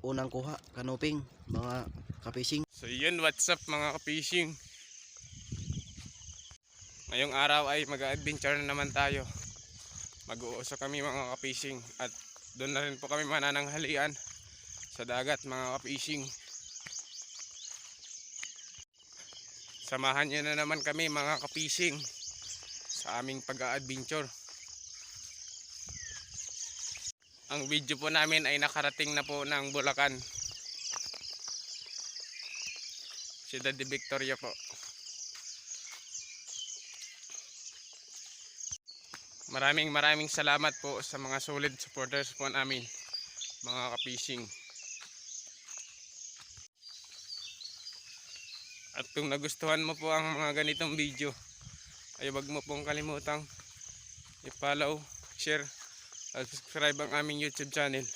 unang kuha, kanuping, mga kapising. So yun, what's up mga ka-fishing? Ngayong araw ay mag-adventure na naman tayo. Mag-uusok kami mga ka-fishing at doon na rin po kami manananghalian sa dagat mga ka-fishing. Samahan nyo na naman kami mga ka-fishing sa aming pag-adventure. Ang video po namin ay nakarating na po ng Bulacan. Ciudad de Victoria po. Maraming maraming salamat po sa mga solid supporters po namin, mga ka-fishing. At kung nagustuhan mo po ang mga ganitong video, ay wag mo pong kalimutang i-follow, share, at subscribe ang aming YouTube channel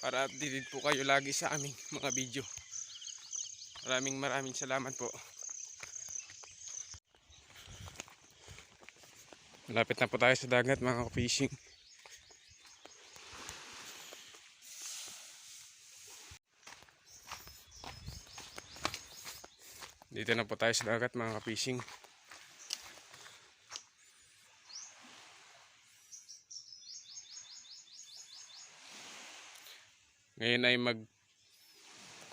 para updated po kayo lagi sa aming mga video. Maraming maraming salamat po. Malapit na po tayo sa dagat mga ka-fishing. Dito na po tayo sa dagat mga ka-fishing. Ngayon ay mag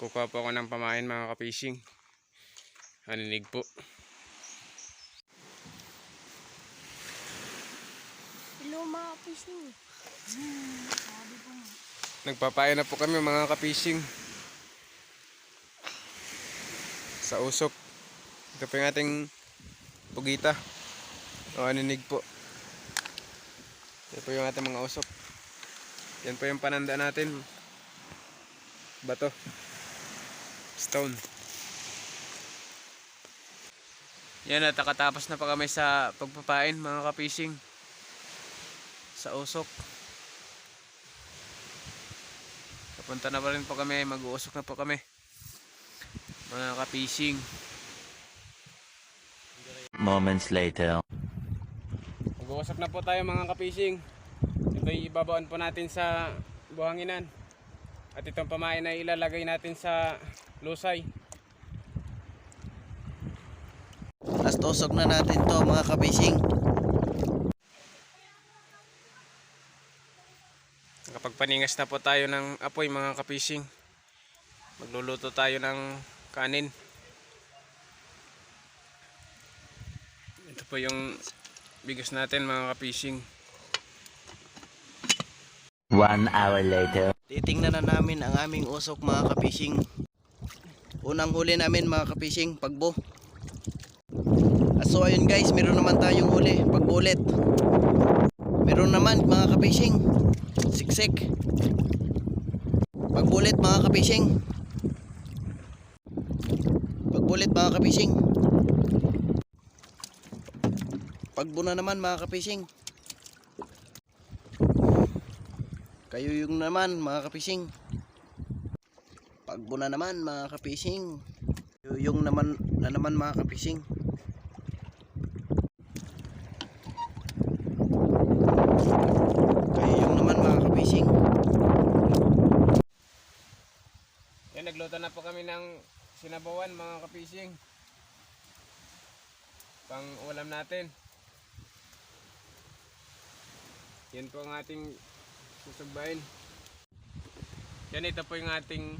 kukuha po ako ng pamain mga ka-fishing. Haninig po. Hello mga po mo. Nagpapain na po kami mga ka-fishing. Sa usok. Ito po yung ating pugita. O aninig po. Ito po yung ating mga usok. Yan po yung pananda natin. Bato. Stone. Yan at nakatapos na pa kami sa pagpapain mga ka-fishing. Sa usok. Papunta na pa rin po kami, mag-uusok na po kami. Mga ka-fishing. Moments later. Mag-uusap na po tayo mga ka-fishing. Ito yung ibabaan po natin sa buhanginan. At itong pamain ay ilalagay natin sa lusay. Last usok na natin to mga kapising. Kapag paningas na po tayo ng apoy mga ka-fishing. Magluluto tayo ng kanin. Ito po yung bigas natin mga ka-fishing. One hour later. Titingnan na namin ang aming usok mga kapising. Unang huli namin mga kapising, pagbo. So ayun guys, meron naman tayong huli, pagbulit. Meron naman mga kapising, siksik. Pagbulit mga kapising. Pagbulit mga kapising. Pagbo na naman mga kapising. Kayo yung naman mga kapising. Pagbo na naman mga kapising. Kayo yung naman na naman mga kapising. Kayo yung naman mga kapising. Yan, nagluto na po kami ng sinabawan mga ka-fishing. Pang ulam natin. Yan po ang ating susugbain. Yan, ito po yung ating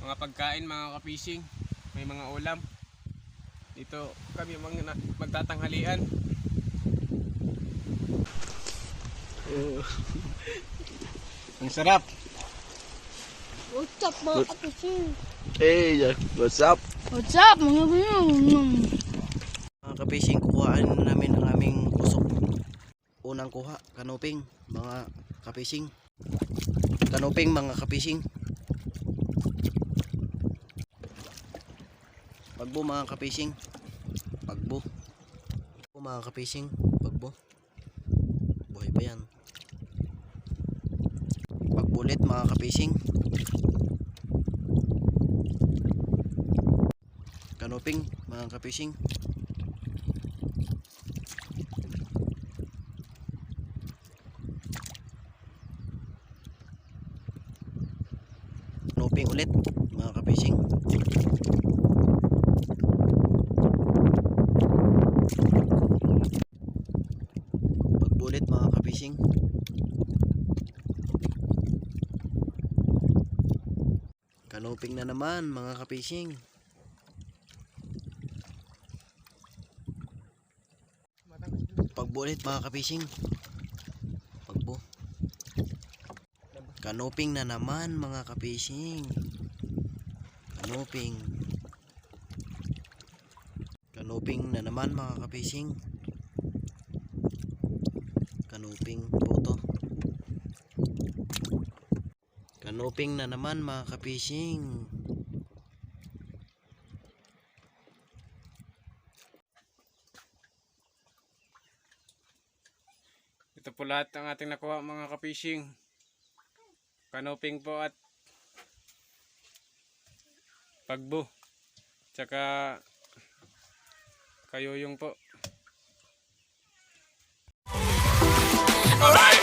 mga pagkain mga ka-fishing. May mga ulam. Dito kami mga magtatanghalian. Ang sarap. What's up mga fishing? Hey, what's up? What's up mga fishing? Mga kapising, kuhaan na namin ang aming usok. Unang kuha, kanuping, mga kapising. Kanuping, mga kapising. Pagbo, mga kapising. Pagbo. Pagbo, mga kapising. Pagbo. Buhay pa yan. Pagbulit, mga kapising. Kanuping, mga kapising. Mga kapishing. Pagbulit mga kapishing. Kanuping na naman mga kapishing. Pagbulit mga kapishing. Pagbo. Kanuping na naman mga kapishing. Kanuping. Kanuping na naman mga kapishing. Kanuping po to. Kanuping na naman mga kapishing. Ito po lahat ang ating nakuha mga ka-fishing. Kanoping po at pagbo. Tsaka kayoyong po. Alright,